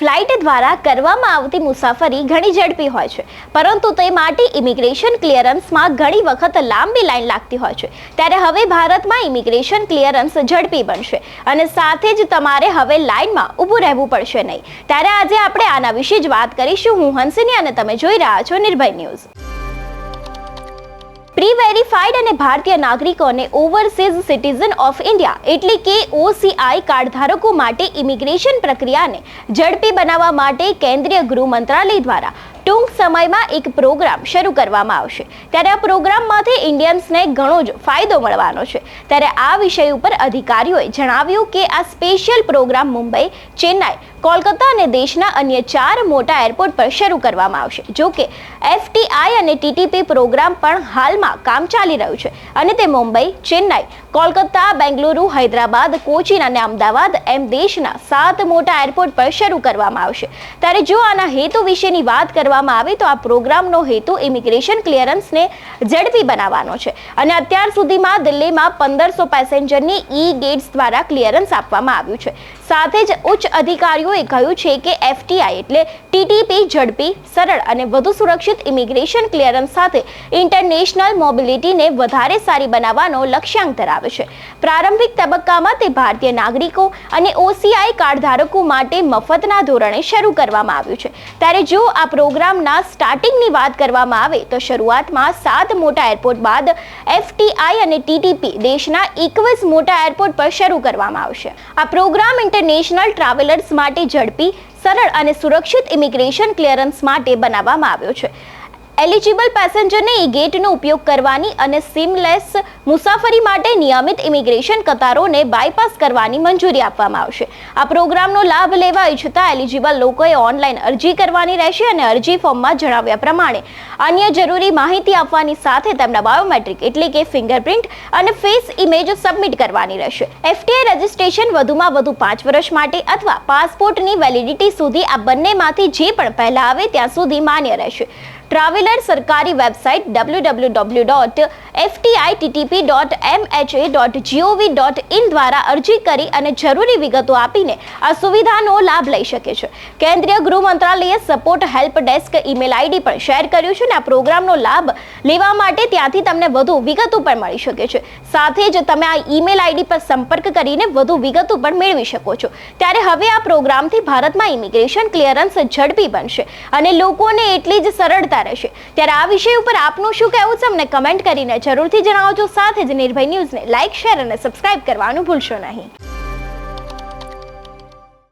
Flight દ્વારા કરવામાં આવતી મુસાફરી ઘણી ઝડપી હોય છે. પરંતુ તે માટે ઇમિગ્રેશન ક્લિયરન્સમાં ઘણી વખત લાંબી લાઈન લાગતી હોય છે. ત્યારે હવે ભારતમાં ઇમિગ્રેશન ક્લિયરન્સ ઝડપી બનશે અને સાથે જ તમારે હવે લાઇનમાં ઊભું રહેવું પડશે નહીં. ત્યારે આજે આપણે આના વિશે જ વાત કરીશું. હું હંસિની અને તમે જોઈ રહ્યા છો નિર્ભય ન્યૂઝ. પ્રી વેરીફાઈડ અને ભારતીય નાગરિકોને ઓવરસીઝ સિટીઝન ઓફ ઇન્ડિયા એટલે કે ઓસીઆઈ કાર્ડ ધારકો માટે ઇમિગ્રેશન પ્રક્રિયાને ઝડપી બનાવવા માટે કેન્દ્રીય ગૃહ મંત્રાલય દ્વારા ટૂંક સમયમાં એક પ્રોગ્રામ શરૂ કરવામાં આવશે. ત્યારે આ પ્રોગ્રામમાંથી ઇન્ડિયન્સને ઘણો જ ફાયદો મળવાનો છે. ત્યારે આ વિષય ઉપર અધિકારીઓએ જણાવ્યું કે આ સ્પેશિયલ પ્રોગ્રામ મુંબઈ, ચેન્નાઈ, કોલકાતા અને દેશના અન્ય ચાર મોટા એરપોર્ટ પર શરૂ કરવામાં આવશે. જો કે એફટીઆઈ અને ટીટીપી પ્રોગ્રામ પણ હાલમાં કામ ચાલી રહ્યું છે. અને તે મુંબઈ, ચેન્નાઈ, કોલકાતા, બેંગલુરુ, હૈદરાબાદ, કોચીન અને અમદાવાદ એમ દેશના સાત મોટા એરપોર્ટ પર શરૂ કરવામાં આવશે. ત્યારે જો આના હેતુ વિશેની વાત કરવામાં આવે તો આ પ્રોગ્રામનો હેતુ ઇમિગ્રેશન ક્લિયરન્સને ઝડપી બનાવવાનો છે. અને અત્યાર સુધીમાં દિલ્હીમાં પંદરસો પેસેન્જરની ઈ ગેટ્સ દ્વારા ક્લિયરન્સ આપવામાં આવ્યું છે. સાથે જ ઉચ્ચ અધિકારીઓએ કહ્યું છે કે એફટીઆઈ એટલે ટીટીપી ઝડપી, સરળ અને વધુ સુરક્ષિત ઇમિગ્રેશન ક્લિયરન્સ સાથે ઇન્ટરનેશનલ મોબિલિટીને વધારે સારી બનાવવાનો લક્ષ્યાંક ધરાવે છે. પ્રારંભિક તબક્કામાં તે ભારતીય નાગરિકો અને ઓસીઆઈ કાર્ડ ધારકો માટે મફતના ધોરણે શરૂ કરવામાં આવ્યું છે. ત્યારે જો આ પ્રોગ્રામના સ્ટાર્ટિંગની વાત કરવામાં આવે, તો શરૂઆતમાં સાત મોટા એરપોર્ટ બાદ એફટીઆઈ અને ટીટીપી દેશના એકવીસ મોટા એરપોર્ટ પર શરૂ કરવામાં આવશે. આ પ્રોગ્રામ ઇન્ટરનેશનલ ટ્રાવેલર્સ માટે ઝડપી સરળ અને સુરક્ષિત ઇમિગ્રેશન ક્લિયરન્સ માટે બનાવવામાં આવ્યો છે. એલિજિબલ પેસેન્જરને ઈ ગેટનો ઉપયોગ કરવાની અને સીમલેસ મુસાફરી માટે નિયમિત ઇમિગ્રેશન કતારોને બાયપાસ કરવાની મંજૂરી આપવામાં આવશે. આ પ્રોગ્રામનો લાભ લેવા ઈચ્છતા એલિજિબલ લોકોએ ઓનલાઈન અરજી કરવાની રહેશે અને અરજી ફોર્મમાં જણાવ્યા પ્રમાણે અન્ય જરૂરી માહિતી આપવાની સાથે તેમના બાયોમેટ્રિક એટલે કે ફિંગરપ્રિન્ટ અને ફેસ ઇમેજ સબમિટ કરવાની રહેશે. એફટીઆઈ રજિસ્ટ્રેશન વધુમાં વધુ પાંચ વર્ષ માટે અથવા પાસપોર્ટની વેલિડિટી સુધી આ બંનેમાંથી જે પણ પહેલા આવે ત્યાં સુધી માન્ય રહેશે. ટ્રાવેલર સરકારી website W W W dot FTITTP dot MHA dot GOV dot in દ્વારા અરજી કરી અને જરૂરી વિગતો આપીને આ સુવિધાનો લાભ લઈ શકે છે. કેન્દ્રીય ગૃહ મંત્રાલયે support help desk email ID પણ શેર કર્યું છે અને આ પ્રોગ્રામનો લાભ લેવા માટે ત્યાંથી તમને વધુ વિગતો પણ મળી શકે છે. સાથે જ તમે આ ઈમેલ આઈડી પર સંપર્ક કરીને વધુ વિગતો પણ મેળવી શકો છો. ત્યારે હવે આ પ્રોગ્રામથી ભારતમાં ઇમિગ્રેશન ક્લિયરન્સ ઝડપી બનશે અને લોકોને એટલી જ સરળતા રહેશે. ત્યારે આ વિષય ઉપર આપનું શું કહેવું છે? અમને કમેન્ટ કરીને જરૂરથી જણાવજો સાથે જ નિર્ભય ન્યૂઝને લાઇક શેર અને સબસ્ક્રાઇબ કરવાનું ભૂલશો નહીં.